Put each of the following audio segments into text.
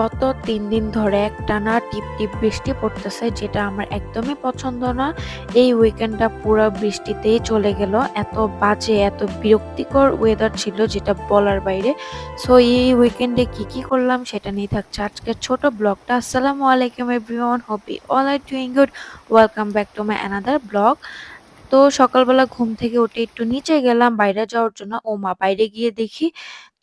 গত তিন দিন ধরে একটানা টিপ বৃষ্টি পড়তেছে যেটা আমার একদমই পছন্দ না। এই উইকেন্ডটা পুরো বৃষ্টিতেই চলে গেল। এত বাজে, এত বিরক্তিকর ওয়েদার ছিল যেটা বলার বাইরে। সো এই উইকেন্ডে কি, কি করলাম সেটা নিয়ে থাকছে আজকের ছোট ব্লগটা। আসসালামু আলাইকুম everyone, you all are doing good. Welcome back to my another blog. তো সকালবেলা ঘুম থেকে উঠে একটু নিচে গেলাম বাইরে যাওয়ার জন্য। ও মা! বাইরে গিয়ে দেখি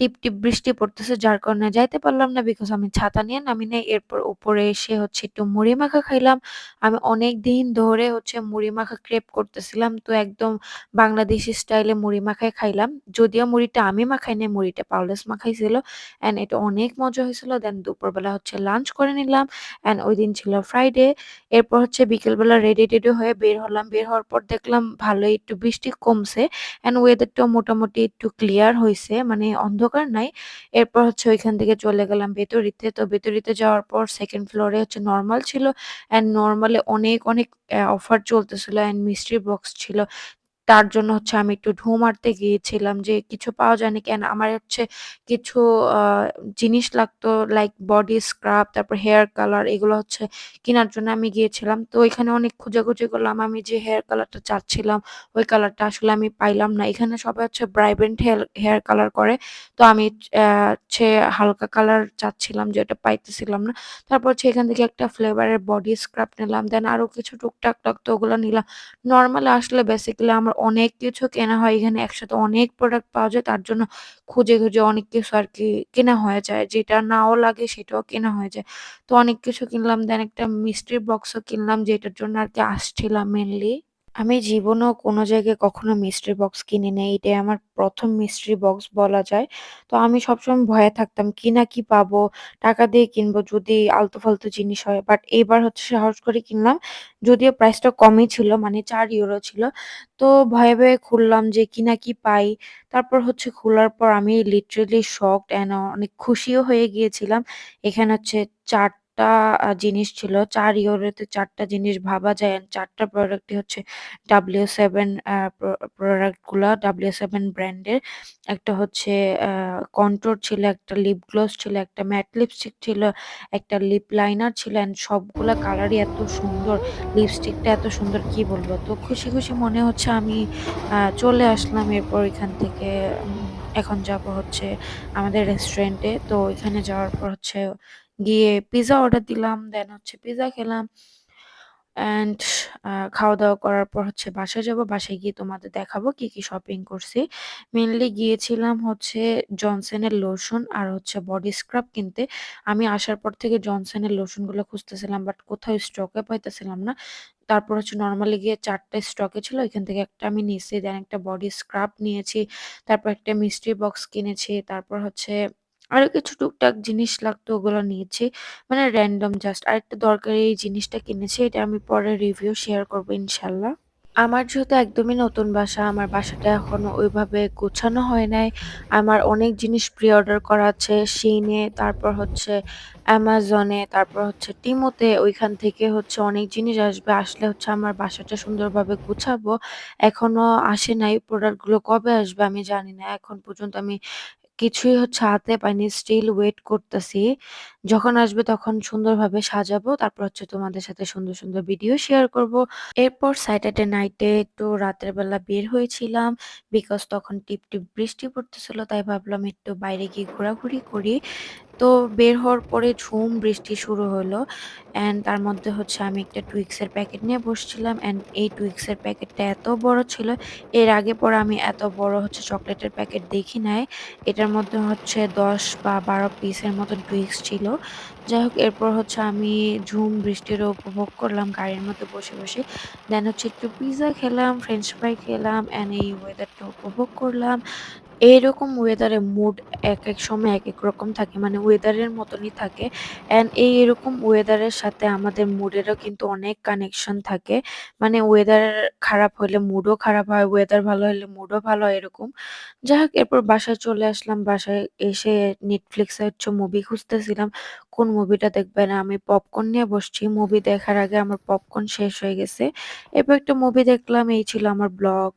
টিপ, টিপ বৃষ্টি পড়তেছে যার কারণে যাইতে পারলাম না বিকজ আমি ছাতা নিয়ে নামি নাই। এরপর উপরে এসে হচ্ছে একটু মুড়ি মাখা খাইলাম। আমি অনেকদিন ধরে হচ্ছে মুড়ি মাখা ক্রেপ করতেছিলাম। তো একদম বাংলাদেশি স্টাইলে মুড়ি মাখাই খাইলাম। যদিও মুড়িটা আমি মাখাই নাই, মুড়িটা পাওলেস মাখাইছিল। অ্যান্ড এটা অনেক মজা হয়েছিল। দেন দুপুরবেলা হচ্ছে লাঞ্চ করে নিলাম। অ্যান্ড ওই দিন ছিল ফ্রাইডে। এরপর হচ্ছে বিকেলবেলা রেডি-টেডি হয়ে বের হলাম। বের হওয়ার পর দেখলাম ভালোই একটু বৃষ্টি কমছে। অ্যান্ড ওয়েদারটাও মোটামুটি একটু ক্লিয়ার হয়েছে মানে অন্ধকার নাই। এরপর হচ্ছে ওইখান থেকে চলে গেলাম ভেতরিতে। তো ভেতরিতে যাওয়ার পর সেকেন্ড ফ্লোরে হচ্ছে নর্মাল ছিল। অ্যান্ড নর্মালে অনেক, অনেক অফার চলতেছিল অ্যান্ড মিস্ট্রি বক্স ছিল। তার জন্য হচ্ছে আমি একটু ঢুঁ মারতে গিয়েছিলাম যে কিছু পাওয়া যায় নাকি? অ্যান্ড আমার হচ্ছে কিছু আ জিনিস লাগতো লাইক বডি স্ক্রাব, তারপর হেয়ার কালার এগুলো হচ্ছে কেনার জন্য আমি গিয়েছিলাম। তো এখানে অনেক খোঁজাখুঁজি করলাম। আমি যে হেয়ার কালারটা চাচ্ছিলাম ওই কালারটা আসলে আমি পাইলাম না। এখানে সবাই হচ্ছে ব্রাইবেন্ট হেয়ার হেয়ার কালার করে। তো আমি অ্যা হচ্ছে হালকা কালার চাচ্ছিলাম যেটা পাইতেছিলাম না। তারপর হচ্ছে এখান থেকে একটা ফ্লেভারের বডি স্ক্রাব নিলাম। দেন আরও কিছু টুকটাক লাগতো ওগুলো নিলাম। নরমালি আসলে বেসিক্যালি আমার অনেক কিছু কেনা হয় এখানে একসাথে অনেক প্রোডাক্ট পাওয়া যায়। তার জন্য খুঁজে, খুঁজে অনেক কিছু আর কি কেনা হয়ে যায়। যেটা নাও লাগে সেটাও কেনা হয়ে যায়। তো অনেক কিছু কিনলাম। দেন একটা মিষ্টির বক্সও কিনলাম যেটার জন্য আর কি আসছিলাম মেইনলি। আমি জীবনেও কোনো জায়গায় কখনো মিস্ট্রি বক্স কিনি নাই। এটাই আমার ১ম মিস্ট্রি বক্স বলা যায়। তো আমি সবসময় ভয়ে থাকতাম কি না কি পাবো? টাকা দিয়ে কিনবো যদি আলতু-ফালতু জিনিস হয়। বাট এইবার হচ্ছে সাহস করে কিনলাম। যদিও প্রাইসটা কমই ছিল মানে ৳৪ ছিল। তো ভয়ে, ভয়ে খুললাম যে কি না কি পাই। তারপর হচ্ছে খোলার পর আমি লিটারেলি শকড অ্যান্ড অনেক খুশিও হয়ে গিয়েছিলাম। এখানে হচ্ছে ৪ টা আ জিনিস ছিল। ৳৪ তে ৪ টা জিনিস ভাবা যায় অ্যান্ড ৪ টা প্রোডাক্টই হচ্ছে W7 আ প্রো প্রোডাক্টগুলা W7 ব্র্যান্ডের। একটা হচ্ছে আ কন্ট্যুর ছিল, একটা লিপ গ্লস ছিল, একটা ম্যাট লিপস্টিক ছিল, একটা লিপ লাইনার ছিল অ্যান্ড সবগুলা কালারই এত সুন্দর। লিপস্টিকটা এত সুন্দর কি বলব? তো খুশি, খুশি মনে হচ্ছে আমি চলে আসলাম এরপর এখান থেকে এখন যাব হচ্ছে আমাদের রেস্টুরেন্টে। তো ওইখানে যাওয়ার পর হচ্ছে গিয়ে পিজ্জা অর্ডার দিলাম। দেন হচ্ছে পিজ্জা খেলাম। অ্যান্ড খাওয়া-দাওয়া করার পর হচ্ছে বাসায় যাব। বাসায় গিয়ে তোমাদের দেখাবো কি, কি শপিং করছি। মেনলি গিয়েছিলাম হচ্ছে জনসনের লোশন আর হচ্ছে বডি স্ক্রাব কিনতে। আমি আসার পর থেকে জনসনের লোশনগুলো খুঁজতেছিলাম বাট কোথাও স্টকে পাইতেছিলাম না। তারপর হচ্ছে নর্মালি গিয়ে ৪ টা স্টকে ছিল। ওইখান থেকে একটা আমি নিছি। দেন একটা বডি স্ক্রাব নিয়েছি। তারপর একটা মিস্ট্রি বক্স কিনেছি। তারপর হচ্ছে আরও কিছু টুকটাক জিনিস লাগতো ওগুলো নিয়েছি। মানে র‍্যান্ডম জাস্ট আরেকটা দরকারি এই জিনিসটা কিনেছি। এটা আমি পরে রিভিউ শেয়ার করব ইনশাল্লাহ। আমার যেহেতু একদমই নতুন বাসা, আমার বাসাটা এখনও ওইভাবে গোছানো হয় নাই। আমার অনেক জিনিস প্রি অর্ডার করা আছে Shein এ, তারপর হচ্ছে এ, তারপর হচ্ছে Temu-তে। ওইখান থেকে হচ্ছে অনেক জিনিস আসবে। আসলে হচ্ছে আমার বাসাটা সুন্দরভাবে গুছাবো। এখনও আসে নাই। প্রোডাক্টগুলো কবে আসবে আমি জানি না। এখন পর্যন্ত আমি কিছুই হচ্ছে হাতে পাইনি। স্টিল ওয়েট করতেছি। যখন আসবে তখন সুন্দরভাবে সাজাবো। তারপর হচ্ছে তোমাদের সাথে সুন্দর, সুন্দর ভিডিও শেয়ার করব। এরপর স্যাটারডে নাইটে একটু রাতের বেলা বের হয়েছিলাম। বিকজ তখন টিপ, টিপ বৃষ্টি পড়তেছিল। তাই ভাবলাম একটু বাইরে গিয়ে ঘোরাঘুরি করি। তো বের হওয়ার পরে ঝুম বৃষ্টি শুরু হলো। অ্যান্ড তার মধ্যে হচ্ছে আমি একটা টুইক্সের প্যাকেট নিয়ে বসছিলাম। অ্যান্ড এই টুইক্সের প্যাকেটটা এত বড় ছিল। এর আগে পরে আমি এত বড় হচ্ছে চকলেটের প্যাকেট দেখি নাই। এটার মধ্যে হচ্ছে ১০ বা ১২ পিসের মতো টুইক্স ছিল। যাই হোক এরপর হচ্ছে আমি ঝুম বৃষ্টিরও উপভোগ করলাম গাড়ির মধ্যে বসে, বসে। দেন হচ্ছে একটু পিজ্জা খেলাম, ফ্রেঞ্চ ফ্রাই খেলাম অ্যান্ড এই ওয়েদারটা উপভোগ করলাম। এইরকম ওয়েদারে মুড এক এক সময় এক এক রকম থাকে। মানে ওয়েদারের মতনই থাকে। অ্যান্ড এই এরকম ওয়েদারের সাথে আমাদের মুডেরও কিন্তু অনেক কানেকশন থাকে। মানে ওয়েদার খারাপ হলে মুডও খারাপ হয়, ওয়েদার ভালো হলে মুডও ভালো হয় এরকম। যাই হোক এরপর বাসায় চলে আসলাম। বাসায় এসে নেটফ্লিক্সে হচ্ছে মুভি খুঁজতেছিলাম। কোন মুভিটা দেখবেন আমি পপকর্ন নিয়ে বসছি। মুভি দেখার আগে আমার পপকর্ন শেষ হয়ে গেছে। এরপর একটা মুভি দেখলাম। এই ছিল আমার ব্লগ।